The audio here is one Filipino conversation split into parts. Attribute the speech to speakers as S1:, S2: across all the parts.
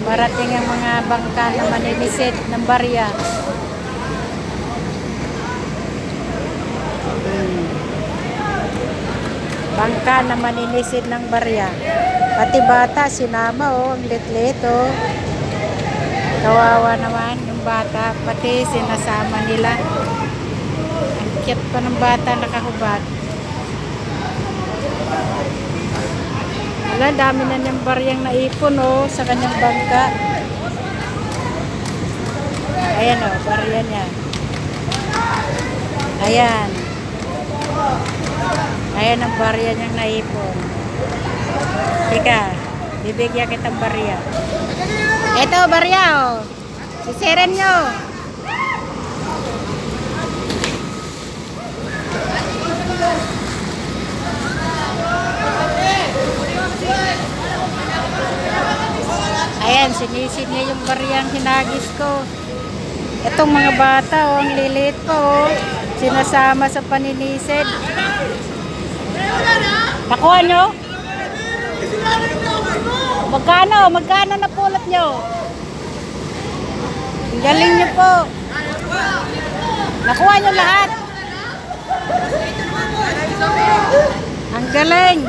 S1: Marating ang mga bangka na maninisid ng barya. Bangka na maninisid ng barya. Pati bata, sinama oh, ang lit-lit oh. Kawawa naman yung bata, pati sinasama nila. Ang cute pa ng bata nakahubad. Wala, dami na niyang baryang naipon oh, sa kanyang bangka. Ayan oh, barya niya. Ayan. Ayan ang barya niyang naipon. Teka, bibigyan kitang barya. Ito, barya oh. Sisiren nyo. Ayan, sinisid niya yung baryang hinagis ko. Itong mga bata, oh, ang lilit ko, oh. Sinasama sa paninisid. Nakuha nyo? Magkano? Magkano na pulot nyo? Ang galing nyo po. Nakuha nyo lahat. Ang galing.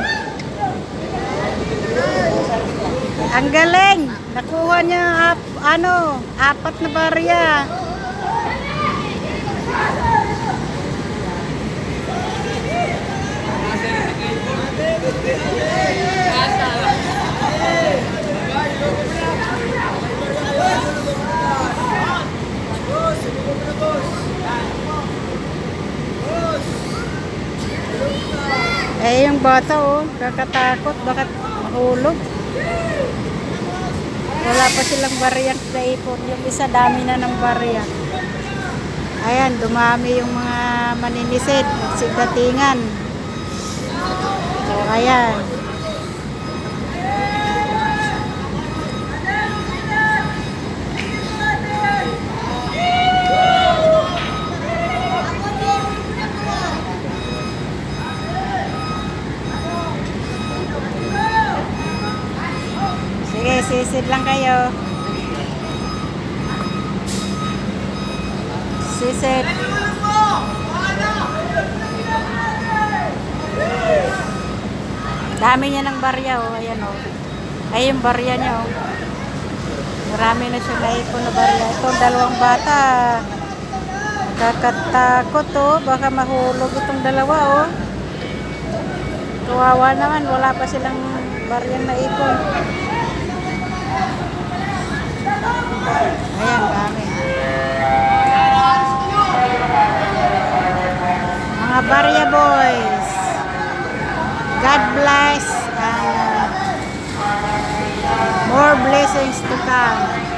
S1: Ang galing. Nakuha niya ap, ano, apat na barya. Eh, yung bata, oh, kakatakot. Bakit mahulog? Wala pa silang bariyang naipon. Yung isa, dami na ng bariya. Ayan, dumami yung mga maninisid. Sigdatingan. So, ayan. Sisid lang kayo. Sisid. Dami niya ng barya, oh. Ayan, oh. Ay, yung barya niya, oh. Marami na siya naipon na barya. Ito, dalawang bata. Kakatakot, oh. Baka mahulog itong dalawa, oh. Kawawa naman, wala pa silang baryang naipon. Ayan, dami. Mga barya boys. God bless and more blessings to come.